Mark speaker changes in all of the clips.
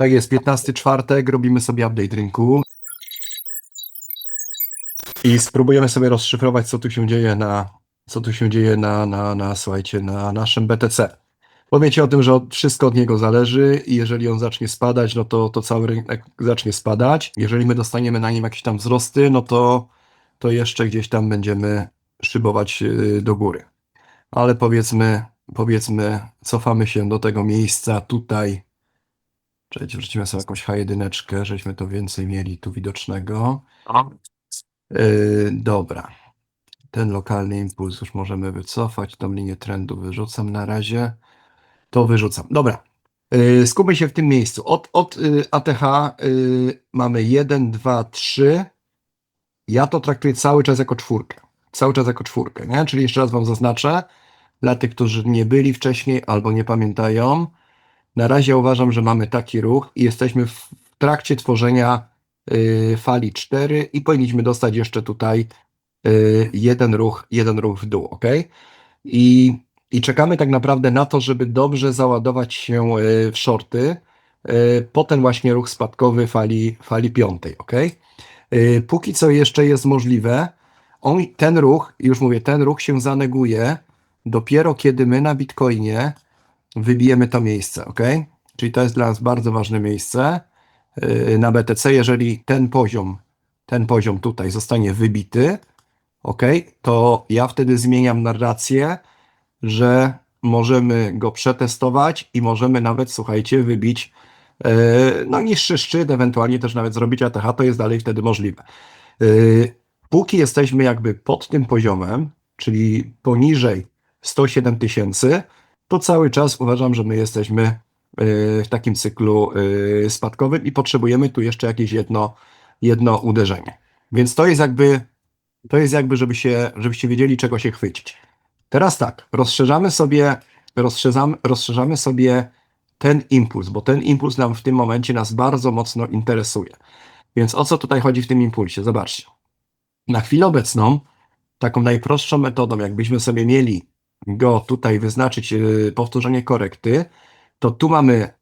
Speaker 1: Tak jest, 15 czwartek, robimy sobie update rynku. I spróbujemy sobie rozszyfrować, co tu się dzieje na, co tu się dzieje na, na, na słuchajcie, na naszym BTC. Powiecie o tym, że wszystko od niego zależy i jeżeli on zacznie spadać, no to, to cały rynek zacznie spadać. Jeżeli my dostaniemy na nim jakieś tam wzrosty, no to, to jeszcze gdzieś tam będziemy szybować yy, do góry. Ale powiedzmy, powiedzmy, cofamy się do tego miejsca tutaj. Czekajcie, wrzucimy sobie jakąś H1, żeśmy to więcej mieli tu widocznego. Yy, dobra. Ten lokalny impuls już możemy wycofać. Tą linię trendu wyrzucam na razie. To wyrzucam. Dobra. Yy, skupmy się w tym miejscu. Od, od yy, ATH yy, mamy 1, 2, 3. Ja to traktuję cały czas jako czwórkę. Cały czas jako czwórkę, nie? Czyli jeszcze raz Wam zaznaczę. Dla tych, którzy nie byli wcześniej albo nie pamiętają. Na razie uważam, że mamy taki ruch i jesteśmy w trakcie tworzenia y, fali 4 i powinniśmy dostać jeszcze tutaj y, jeden ruch, jeden ruch w dół, ok? I, I czekamy tak naprawdę na to, żeby dobrze załadować się y, w shorty po ten właśnie ruch spadkowy fali, fali piątej, ok? Póki co jeszcze jest możliwe, on, ten ruch, już mówię, ten ruch się zaneguje dopiero kiedy my na Bitcoinie wybijemy to miejsce, ok? Czyli to jest dla nas bardzo ważne miejsce yy, na BTC. Jeżeli ten poziom, ten poziom tutaj zostanie wybity, ok, to ja wtedy zmieniam narrację, że możemy go przetestować i możemy nawet, słuchajcie, wybić yy, no niższy szczyt, ewentualnie też nawet zrobić ATH, to jest dalej wtedy możliwe. Yy, Póki jesteśmy jakby pod tym poziomem, czyli poniżej 107 tysięcy, to cały czas uważam, że my jesteśmy y, w takim cyklu y, spadkowym i potrzebujemy tu jeszcze jakieś jedno, jedno uderzenie. Więc to jest jakby, to jest jakby, żeby się, żebyście wiedzieli, czego się chwycić. Teraz tak, rozszerzamy sobie, rozszerzamy, rozszerzamy sobie ten impuls, bo ten impuls nam w tym momencie nas bardzo mocno interesuje. Więc o co tutaj chodzi w tym impulsie? Zobaczcie. Na chwilę obecną, taką najprostszą metodą, jakbyśmy sobie mieli go tutaj wyznaczyć yy, powtórzenie korekty, to tu mamy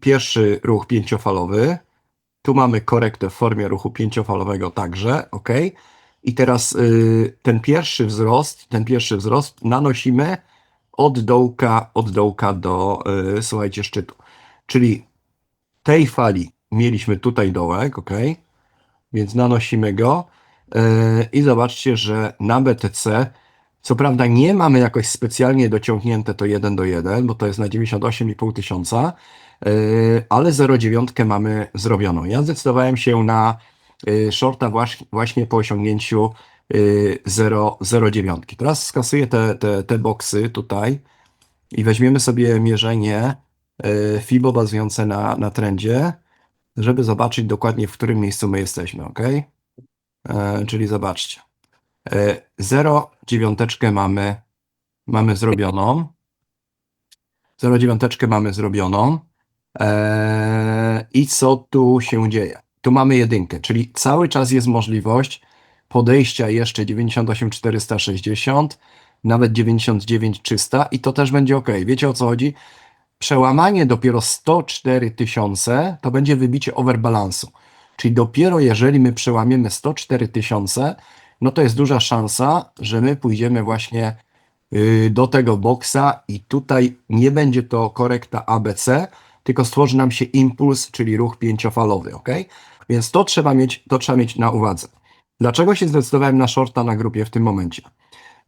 Speaker 1: pierwszy ruch pięciofalowy, tu mamy korektę w formie ruchu pięciofalowego także, ok. I teraz yy, ten pierwszy wzrost, ten pierwszy wzrost nanosimy od dołka, od dołka do, yy, słuchajcie, szczytu. Czyli tej fali mieliśmy tutaj dołek, ok. Więc nanosimy go i zobaczcie, że na BTC co prawda nie mamy jakoś specjalnie dociągnięte to 1 do 1, bo to jest na 98,5 tysiąca, yy, ale 0,9 mamy zrobioną. Ja zdecydowałem się na yy, shorta właśnie, po osiągnięciu yy, 0,9. Teraz skasuję te, te, te boksy tutaj i weźmiemy sobie mierzenie FIBO bazujące na, na trendzie, żeby zobaczyć dokładnie w którym miejscu my jesteśmy, ok? Czyli zobaczcie. 0,9 mamy, mamy zrobioną. 0,9 mamy zrobioną. Eee, I co tu się dzieje? Tu mamy jedynkę, czyli cały czas jest możliwość podejścia jeszcze 98,460, nawet 99,300 i to też będzie ok. Wiecie o co chodzi? Przełamanie dopiero 104 tysiące to będzie wybicie overbalansu. Czyli dopiero jeżeli my przełamiemy 104 tysiące, no to jest duża szansa, że my pójdziemy właśnie yy, do tego boksa i tutaj nie będzie to korekta ABC, tylko stworzy nam się impuls, czyli ruch pięciofalowy, ok? Więc to trzeba mieć, to trzeba mieć na uwadze. Dlaczego się zdecydowałem na shorta na grupie w tym momencie?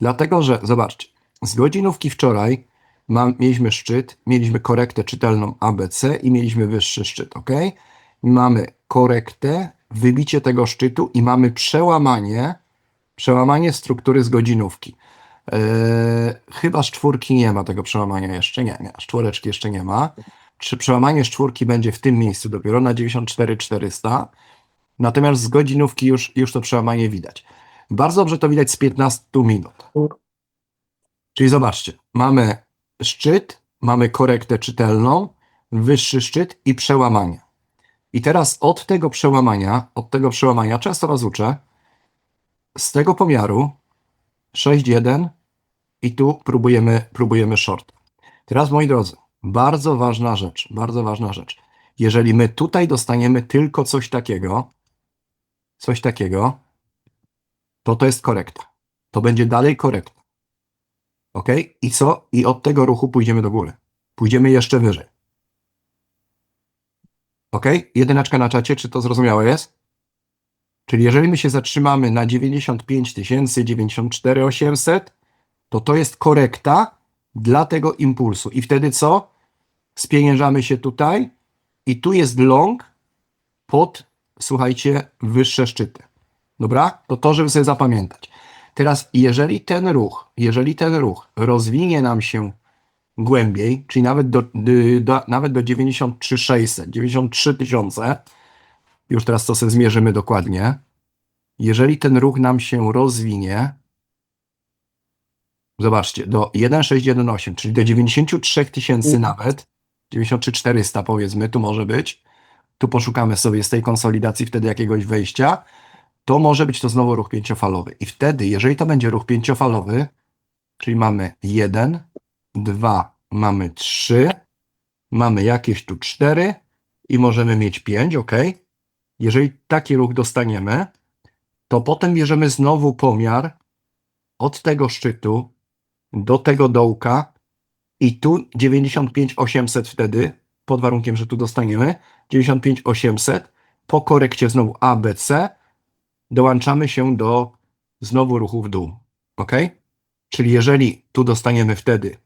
Speaker 1: Dlatego, że zobaczcie, z godzinówki wczoraj mam, mieliśmy szczyt, mieliśmy korektę czytelną ABC i mieliśmy wyższy szczyt, ok? Mamy korektę, wybicie tego szczytu i mamy przełamanie Przełamanie struktury z godzinówki. Yy, chyba z czwórki nie ma tego przełamania jeszcze. Nie, nie, z czwóreczki jeszcze nie ma. Czy przełamanie z czwórki będzie w tym miejscu dopiero na 94,400? Natomiast z godzinówki już, już to przełamanie widać. Bardzo dobrze to widać z 15 minut. Czyli zobaczcie, mamy szczyt, mamy korektę czytelną, wyższy szczyt i przełamanie. I teraz od tego przełamania, od tego przełamania, często was uczę, z tego pomiaru 6.1 i tu próbujemy, próbujemy short. Teraz moi drodzy, bardzo ważna rzecz, bardzo ważna rzecz. jeżeli my tutaj dostaniemy tylko coś takiego, coś takiego, to to jest korekta. To będzie dalej korekta. Ok? I co? I od tego ruchu pójdziemy do góry. Pójdziemy jeszcze wyżej. Ok? Jedyneczka na czacie, czy to zrozumiałe jest? Czyli jeżeli my się zatrzymamy na 95 tysięcy, 94 800, to to jest korekta dla tego impulsu. I wtedy co? Spieniężamy się tutaj i tu jest long pod, słuchajcie, wyższe szczyty. Dobra? To to, żeby sobie zapamiętać. Teraz, jeżeli ten ruch, jeżeli ten ruch rozwinie nam się głębiej, czyli nawet do, do, do, nawet do 93 600, 93 tysiące, już teraz to sobie zmierzymy dokładnie, jeżeli ten ruch nam się rozwinie, zobaczcie, do 1618, czyli do 93 tysięcy nawet, 93 400 powiedzmy, tu może być, tu poszukamy sobie z tej konsolidacji wtedy jakiegoś wejścia, to może być to znowu ruch pięciofalowy. I wtedy, jeżeli to będzie ruch pięciofalowy, czyli mamy 1, 2, mamy 3, mamy jakieś tu 4 i możemy mieć 5, ok? Jeżeli taki ruch dostaniemy, to potem bierzemy znowu pomiar od tego szczytu do tego dołka i tu 95 800 wtedy, pod warunkiem, że tu dostaniemy 95 800, po korekcie znowu ABC dołączamy się do znowu ruchu w dół, ok? Czyli jeżeli tu dostaniemy wtedy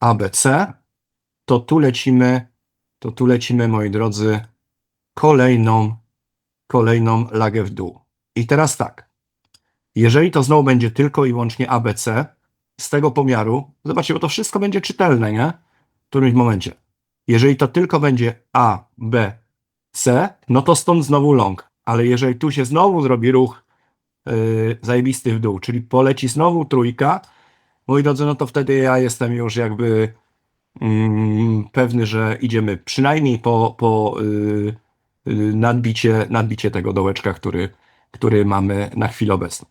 Speaker 1: ABC, to tu lecimy, to tu lecimy, moi drodzy, kolejną, kolejną lagę w dół. I teraz tak, jeżeli to znowu będzie tylko i wyłącznie ABC, z tego pomiaru, zobaczcie, bo to wszystko będzie czytelne, nie? W którymś momencie. Jeżeli to tylko będzie A, B, C, no to stąd znowu long. Ale jeżeli tu się znowu zrobi ruch yy, zajebisty w dół, czyli poleci znowu trójka, moi drodzy, no to wtedy ja jestem już jakby mm, pewny, że idziemy przynajmniej po, po yy, nadbicie, nadbicie tego dołeczka, który, który mamy na chwilę obecną.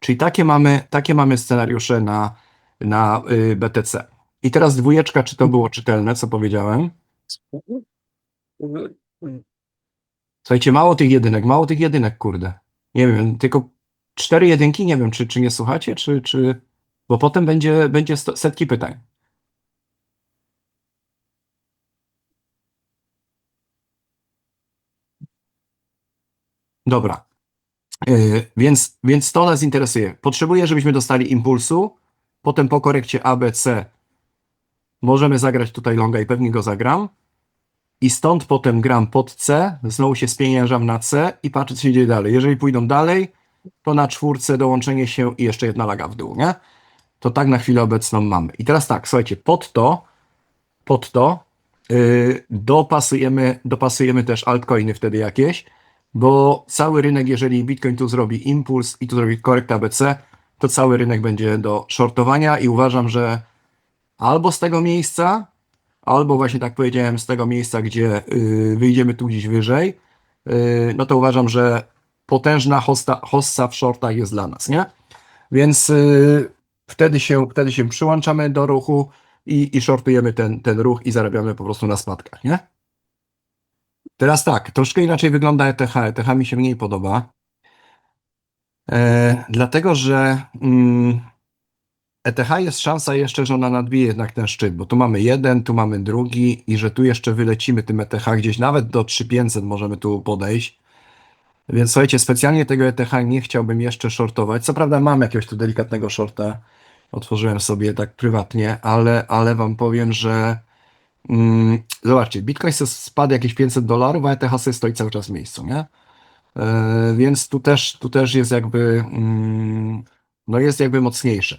Speaker 1: Czyli takie mamy, takie mamy scenariusze na, na y, BTC. I teraz dwójeczka, czy to było czytelne, co powiedziałem? Słuchajcie, mało tych jedynek, mało tych jedynek, kurde. Nie wiem, tylko cztery jedynki, nie wiem, czy, czy nie słuchacie, czy, czy... Bo potem będzie, będzie setki pytań. Dobra. Yy, więc, więc to nas interesuje. Potrzebuję, żebyśmy dostali impulsu, potem po korekcie ABC możemy zagrać tutaj longa i pewnie go zagram. I stąd potem gram pod C, znowu się spieniężam na C i patrzę, co się dzieje dalej. Jeżeli pójdą dalej, to na czwórce dołączenie się i jeszcze jedna laga w dół, nie? To tak na chwilę obecną mamy. I teraz tak, słuchajcie, pod to, pod to yy, dopasujemy, dopasujemy też altcoiny wtedy jakieś, bo cały rynek, jeżeli Bitcoin tu zrobi impuls i tu zrobi korekt ABC, to cały rynek będzie do shortowania i uważam, że albo z tego miejsca, albo właśnie tak powiedziałem, z tego miejsca, gdzie y, wyjdziemy tu gdzieś wyżej, y, no to uważam, że potężna hosta, hossa w shortach jest dla nas, nie? Więc y, wtedy, się, wtedy się przyłączamy do ruchu i, i shortujemy ten, ten ruch i zarabiamy po prostu na spadkach, nie? Teraz tak, troszkę inaczej wygląda ETH. ETH mi się mniej podoba. E, dlatego, że mm, ETH jest szansa jeszcze, że ona nadbije jednak ten szczyt, bo tu mamy jeden, tu mamy drugi i że tu jeszcze wylecimy tym ETH gdzieś nawet do 3500 możemy tu podejść. Więc słuchajcie, specjalnie tego ETH nie chciałbym jeszcze shortować. Co prawda mam jakiegoś tu delikatnego shorta, otworzyłem sobie tak prywatnie, ale, ale wam powiem, że zobaczcie, Bitcoin spadł jakieś 500 dolarów, a ETH stoi cały czas w miejscu, nie? E, więc tu też, tu też jest jakby, mm, no jest jakby mocniejsze.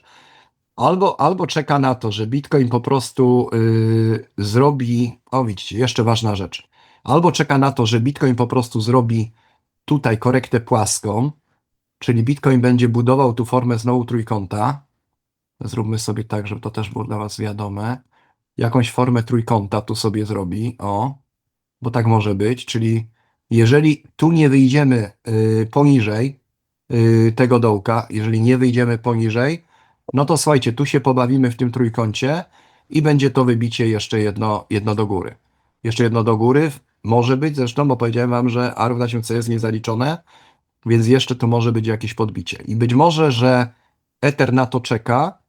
Speaker 1: Albo, albo czeka na to, że Bitcoin po prostu y, zrobi, o widzicie, jeszcze ważna rzecz. Albo czeka na to, że Bitcoin po prostu zrobi tutaj korektę płaską, czyli Bitcoin będzie budował tu formę znowu trójkąta. Zróbmy sobie tak, żeby to też było dla Was wiadome. Jakąś formę trójkąta tu sobie zrobi, o, bo tak może być, czyli jeżeli tu nie wyjdziemy y, poniżej y, tego dołka, jeżeli nie wyjdziemy poniżej, no to słuchajcie, tu się pobawimy w tym trójkącie i będzie to wybicie jeszcze jedno, jedno do góry. jeszcze jedno do góry, może być zresztą, bo powiedziałem wam, że A równa się C jest niezaliczone, więc jeszcze tu może być jakieś podbicie. I być może, że Ether na to czeka,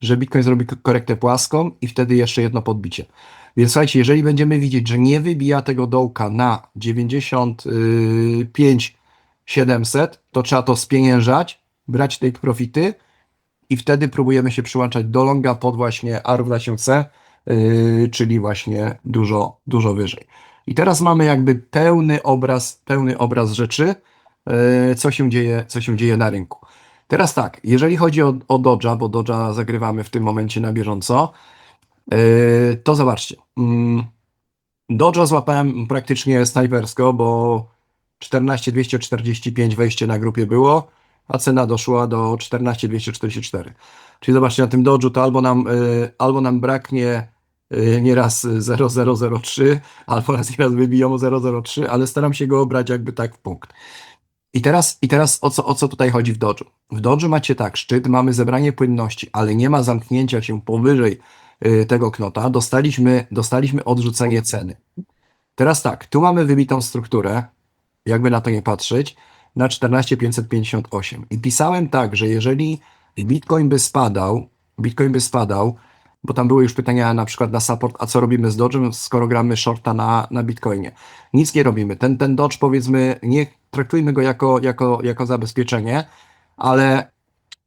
Speaker 1: że Bitcoin zrobi korektę płaską i wtedy jeszcze jedno podbicie. Więc słuchajcie, jeżeli będziemy widzieć, że nie wybija tego dołka na 95 700, to trzeba to spieniężać, brać take profity i wtedy próbujemy się przyłączać do longa pod właśnie A równa się C, yy, czyli właśnie dużo, dużo wyżej. I teraz mamy jakby pełny obraz, pełny obraz rzeczy, yy, co się dzieje, co się dzieje na rynku. Teraz tak, jeżeli chodzi o, o bo Dodge'a zagrywamy w tym momencie na bieżąco, yy, to zobaczcie. Dodge'a złapałem praktycznie snajpersko, bo 14245 wejście na grupie było, a cena doszła do 14244. Czyli zobaczcie, na tym Dodge'u to albo nam, y, albo nam braknie y, nieraz 0003, albo raz nieraz wybiją 003, ale staram się go obrać jakby tak w punkt. I teraz, i teraz o, co, o co tutaj chodzi w Dodge'u? W Dodge'u macie tak, szczyt, mamy zebranie płynności, ale nie ma zamknięcia się powyżej y, tego knota. Dostaliśmy, dostaliśmy odrzucenie ceny. Teraz tak, tu mamy wybitą strukturę, jakby na to nie patrzeć, na 14558. I pisałem tak, że jeżeli Bitcoin by spadał, Bitcoin by spadał, bo tam były już pytania na przykład na support, a co robimy z Dodge'em, skoro gramy shorta na, na Bitcoinie. Nic nie robimy. Ten, ten Dodge powiedzmy, nie traktujmy go jako, jako, jako zabezpieczenie, ale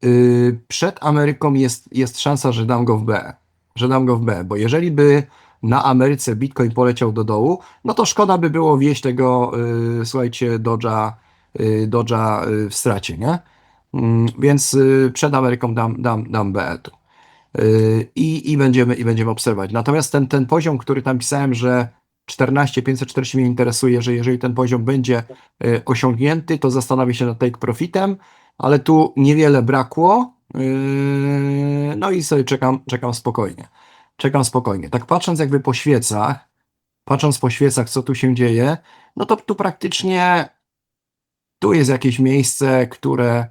Speaker 1: yy, przed Ameryką jest, jest szansa, że dam go w B. Że dam go w B, bo jeżeli by na Ameryce Bitcoin poleciał do dołu, no to szkoda by było wieść tego, yy, słuchajcie, Dodge'a, yy, yy, w stracie, nie? Mm, Więc yy, przed Ameryką dam, dam, dam B tu. I, i, będziemy, I będziemy obserwować. Natomiast ten, ten poziom, który tam pisałem, że 14 540 mnie interesuje, że jeżeli ten poziom będzie yy, osiągnięty, to zastanowię się nad take profitem, ale tu niewiele brakło. Yy, no i sobie czekam, czekam spokojnie. Czekam spokojnie. Tak patrząc jakby po świecach, patrząc po świecach, co tu się dzieje, no to tu praktycznie tu jest jakieś miejsce, które,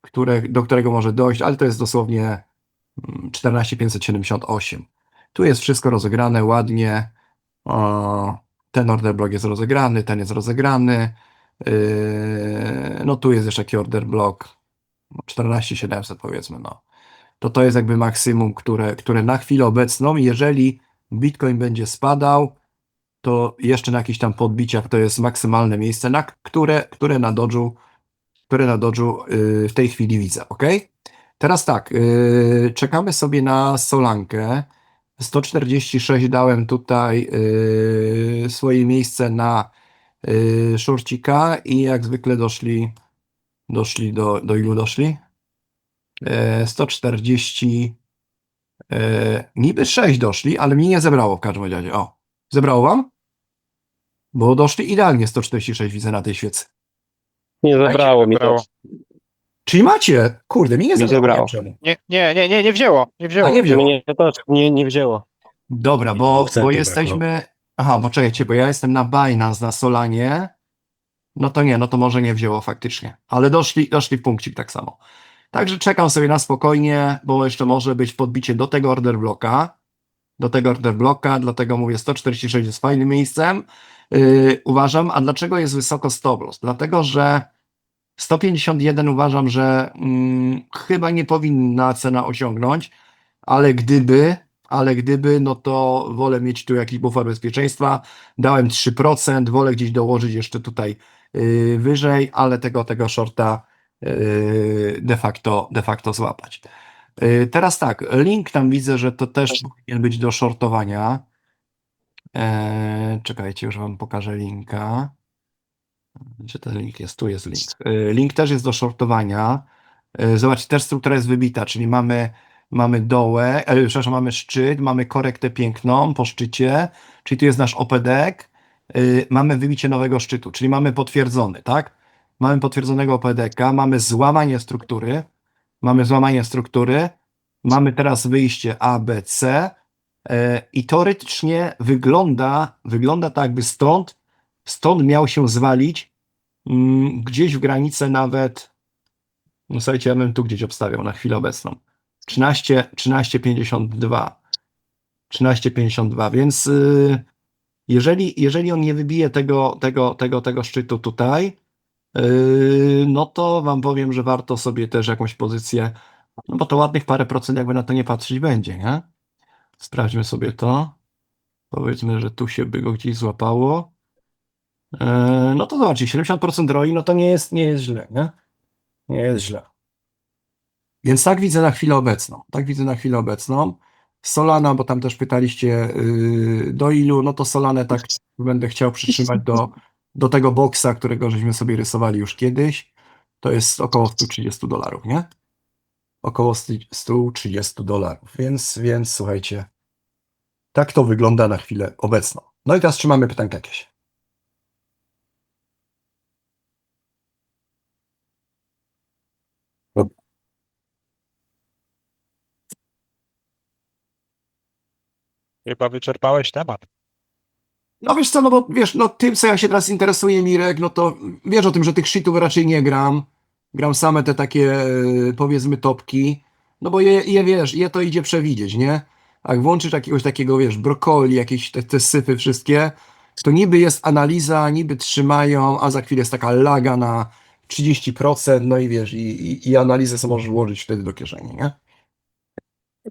Speaker 1: które, do którego może dojść, ale to jest dosłownie 14578. Tu jest wszystko rozegrane ładnie. O, ten order block jest rozegrany, ten jest rozegrany. Yy, no tu jest jeszcze taki order block. 14700 powiedzmy, no. To to jest jakby maksimum, które, które na chwilę obecną, jeżeli Bitcoin będzie spadał, to jeszcze na jakichś tam podbiciach to jest maksymalne miejsce, na które, które na Dodge'u, które na yy, w tej chwili widzę, ok? Teraz tak, yy, czekamy sobie na Solankę. 146 dałem tutaj yy, swoje miejsce na yy, szorcika i jak zwykle doszli, doszli do, do ilu doszli? E, 140, e, niby 6 doszli, ale mi nie zebrało w każdym razie. O, zebrało wam? Bo doszli idealnie 146 widzę na tej świecy.
Speaker 2: Nie zebrało mi to.
Speaker 1: Czyli macie, kurde, mi nie
Speaker 2: Mi
Speaker 1: zebrało.
Speaker 2: zebrało.
Speaker 1: Nie czemu.
Speaker 3: Nie, nie, nie, nie, nie wzięło. Nie wzięło.
Speaker 1: A nie.
Speaker 2: Mnie też nie, nie wzięło.
Speaker 1: Dobra, bo,
Speaker 4: Chcę
Speaker 1: bo jesteśmy. Aha, bo czekajcie, bo ja jestem na Binance, na Solanie. No to nie, no to może nie wzięło faktycznie. Ale doszli, doszli w punkcik tak samo. Także czekam sobie na spokojnie, bo jeszcze może być podbicie do tego order bloka. Do tego order bloka, dlatego mówię 146 jest fajnym miejscem. Yy, uważam, a dlaczego jest wysoko stop loss? Dlatego, że 151 uważam, że mm, chyba nie powinna cena osiągnąć, ale gdyby, ale gdyby, no to wolę mieć tu jakiś bufor bezpieczeństwa. Dałem 3%, wolę gdzieś dołożyć jeszcze tutaj yy, wyżej, ale tego, tego shorta yy, de facto, de facto złapać. Yy, teraz tak, link tam widzę, że to też powinien być do shortowania. Eee, czekajcie, już wam pokażę linka. Gdzie ten link jest? Tu jest link. Yy, Link też jest do shortowania. Yy, Zobaczcie, też struktura jest wybita, czyli mamy, mamy dołę, e, przepraszam, mamy szczyt, mamy korektę piękną po szczycie, czyli tu jest nasz OPDek, yy, mamy wybicie nowego szczytu, czyli mamy potwierdzony, tak? Mamy potwierdzonego OPDK, mamy złamanie struktury, mamy złamanie struktury, mamy teraz wyjście A, B, C i teoretycznie wygląda, wygląda tak, jakby stąd, stąd miał się zwalić mm, gdzieś w granicę nawet, no słuchajcie, ja bym tu gdzieś obstawiał na chwilę obecną. 13, 13,52. 13,52, więc yy, Jeżeli, jeżeli on nie wybije tego, tego, tego, tego szczytu tutaj, yy, no to wam powiem, że warto sobie też jakąś pozycję, no bo to ładnych parę procent jakby na to nie patrzeć będzie, nie? Sprawdźmy sobie to. Powiedzmy, że tu się by go gdzieś złapało. Yy, no to zobaczcie, 70% ROI, no to nie jest, nie jest źle, nie? Nie jest źle. Więc tak widzę na chwilę obecną. Tak widzę na chwilę obecną. Solana, bo tam też pytaliście yy, do ilu, no to Solanę tak będę chciał przytrzymać do, do tego boksa, którego żeśmy sobie rysowali już kiedyś. To jest około 130 dolarów, nie? Około 100 130 dolarów. Więc, więc słuchajcie, tak to wygląda na chwilę obecną. No i teraz trzymamy pytanka jakieś.
Speaker 3: Chyba wyczerpałeś temat.
Speaker 1: No wiesz co, no bo wiesz, no tym co ja się teraz interesuję, Mirek, no to wiesz o tym, że tych shitów raczej nie gram. Gram same te takie, e, powiedzmy, topki. No bo je, je wiesz, je to idzie przewidzieć, nie? Jak włączysz jakiegoś takiego, wiesz, brokoli, jakieś te, te syfy wszystkie, to niby jest analiza, niby trzymają, a za chwilę jest taka laga na 30%, no i wiesz, i, i, i analizę sobie możesz włożyć wtedy do kieszeni, nie?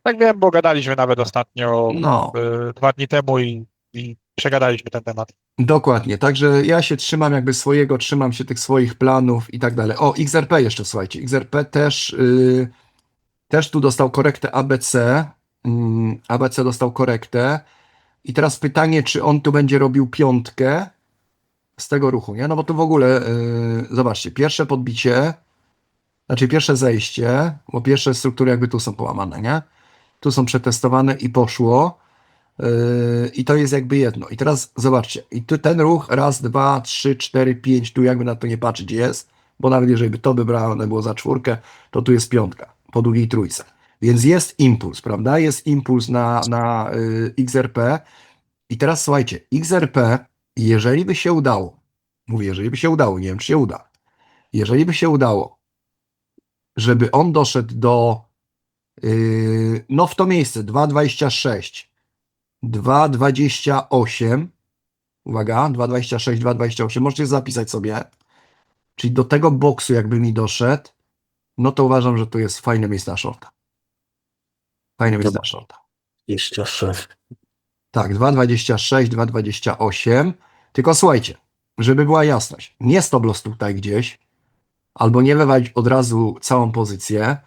Speaker 3: Tak wiem, bo gadaliśmy nawet ostatnio
Speaker 1: No.
Speaker 3: y, dwa dni temu i, i przegadaliśmy ten temat.
Speaker 1: Dokładnie, także ja się trzymam jakby swojego, trzymam się tych swoich planów i tak dalej. O, XRP jeszcze, słuchajcie, XRP też, yy, też tu dostał korektę ABC, mm, ABC dostał korektę i teraz pytanie, czy on tu będzie robił piątkę z tego ruchu, nie? No bo tu w ogóle, yy, zobaczcie, pierwsze podbicie, znaczy pierwsze zejście, bo pierwsze struktury jakby tu są połamane, nie? Tu są przetestowane i poszło. Yy, I to jest jakby jedno. I teraz zobaczcie, i tu ten ruch raz, dwa, trzy, cztery, pięć, tu jakby na to nie patrzeć jest, bo nawet jeżeli by to by brane było za czwórkę, to tu jest piątka po drugiej trójce. Więc jest impuls, prawda? Jest impuls na, na y, XRP. I teraz słuchajcie, XRP, jeżeli by się udało, mówię, jeżeli by się udało, nie wiem czy się uda, jeżeli by się udało, żeby on doszedł do yy, no w to miejsce 2,26 2,28. Uwaga, 2,26, 2,28. Możecie zapisać sobie. Czyli do tego boksu, jakby mi doszedł, no to uważam, że to jest fajne miejsce na shorta. Fajne miejsce na shorta.
Speaker 2: 26.
Speaker 1: Tak, 2,26, 2,28. Tylko słuchajcie, żeby była jasność, nie stop loss tutaj gdzieś, albo nie wywalić od razu całą pozycję,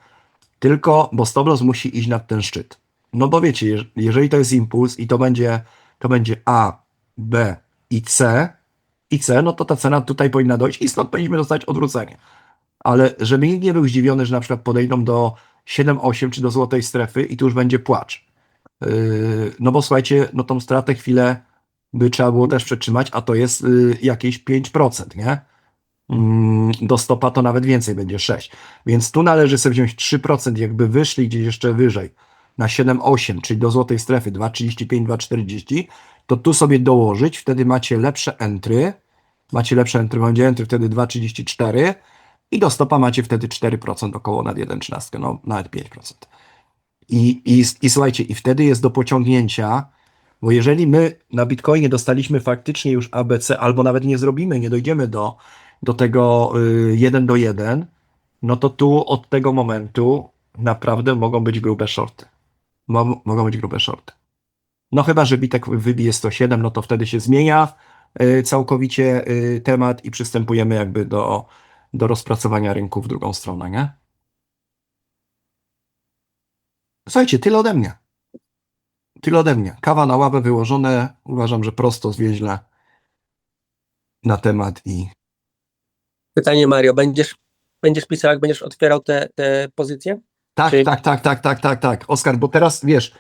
Speaker 1: tylko, bo stop loss musi iść nad ten szczyt. No bo wiecie, jeż- jeżeli to jest impuls i to będzie, to będzie A, B i C, i C, no to ta cena tutaj powinna dojść i stąd powinniśmy dostać odwrócenie. Ale żeby nikt nie był zdziwiony, że na przykład podejdą do 7-8 czy do złotej strefy i tu już będzie płacz. Yy, no bo słuchajcie, no tą stratę chwilę by trzeba było też przetrzymać, a to jest yy, jakieś 5%, nie? Mm, Do stopa to nawet więcej będzie 6. Więc tu należy sobie wziąć 3%, jakby wyszli gdzieś jeszcze wyżej na 7,8, czyli do złotej strefy 2,35, 2,40, to tu sobie dołożyć, wtedy macie lepsze entry, macie lepsze entry, będzie entry wtedy 2,34 i do stopa macie wtedy 4% około nad 1,13, no nawet 5%. I, i, I słuchajcie, i wtedy jest do pociągnięcia, bo jeżeli my na Bitcoinie dostaliśmy faktycznie już ABC, albo nawet nie zrobimy, nie dojdziemy do, do tego y, 1 do 1, no to tu od tego momentu naprawdę mogą być grube shorty. Mo- mogą być grube shorty. No chyba, że Bitek wybije 107, no to wtedy się zmienia y, całkowicie y, temat i przystępujemy jakby do, do rozpracowania rynku w drugą stronę, nie? Słuchajcie, tyle ode mnie. Tyle ode mnie. Kawa na ławę wyłożone. Uważam, że prosto, zwięźle na temat i
Speaker 4: Pytanie Mario, będziesz, będziesz pisał, jak będziesz otwierał te, te pozycje?
Speaker 1: Tak,
Speaker 4: Czyli-
Speaker 1: tak, tak, tak, tak, tak, tak. Oskar, bo teraz wiesz,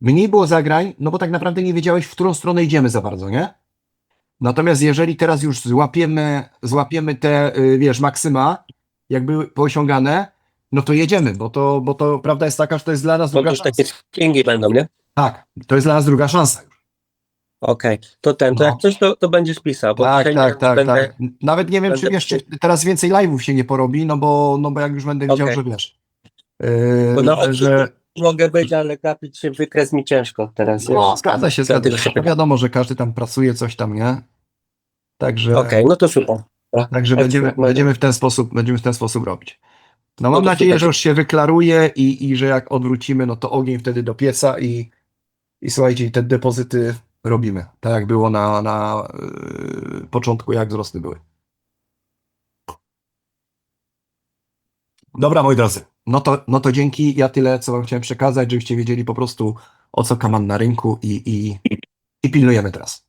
Speaker 1: mniej było zagrań, no bo tak naprawdę nie wiedziałeś, w którą stronę idziemy za bardzo, nie? Natomiast jeżeli teraz już złapiemy, złapiemy te, y, wiesz, maksyma, jakby poosiągane, no to jedziemy, bo to, bo to prawda jest taka, że to jest dla nas
Speaker 4: Bo
Speaker 1: druga szansa.
Speaker 4: takie swingi będą, nie?
Speaker 1: Tak, to jest dla nas druga szansa. już.
Speaker 4: Okej, to ten, to
Speaker 1: No.
Speaker 4: jak coś, to, to będziesz pisał. Bo
Speaker 1: Tak,
Speaker 4: dzisiaj
Speaker 1: tak,
Speaker 4: nie
Speaker 1: tak,
Speaker 4: będę,
Speaker 1: tak. Nawet nie wiem, czy
Speaker 4: będę
Speaker 1: wiesz, czy teraz więcej live'ów się nie porobi, no bo, no bo jak już będę widział,
Speaker 4: Okej.
Speaker 1: że wiesz, yy,
Speaker 4: Bo na
Speaker 1: że,
Speaker 4: mogę być, ale kapić się wykres mi ciężko teraz.
Speaker 1: No,
Speaker 4: wiesz.
Speaker 1: zgadza się, zgadza
Speaker 4: Dlatego
Speaker 1: się.
Speaker 4: się pytam.
Speaker 1: Wiadomo, że każdy tam pracuje, coś tam, nie? Także,
Speaker 4: Okej, no to super.
Speaker 1: także będziemy,
Speaker 4: Ekstra.
Speaker 1: będziemy, w ten sposób, będziemy w ten sposób robić. No mam
Speaker 4: No to
Speaker 1: nadzieję,
Speaker 4: super.
Speaker 1: że już się wyklaruje i, i że jak odwrócimy, no to ogień wtedy do pieca i, i słuchajcie, i te depozyty robimy. Tak jak było na, na yy, początku, jak wzrosty były. Dobra, moi drodzy, no to, no to dzięki. Ja tyle, co wam chciałem przekazać, żebyście wiedzieli po prostu o co kaman na rynku i, i, i pilnujemy teraz.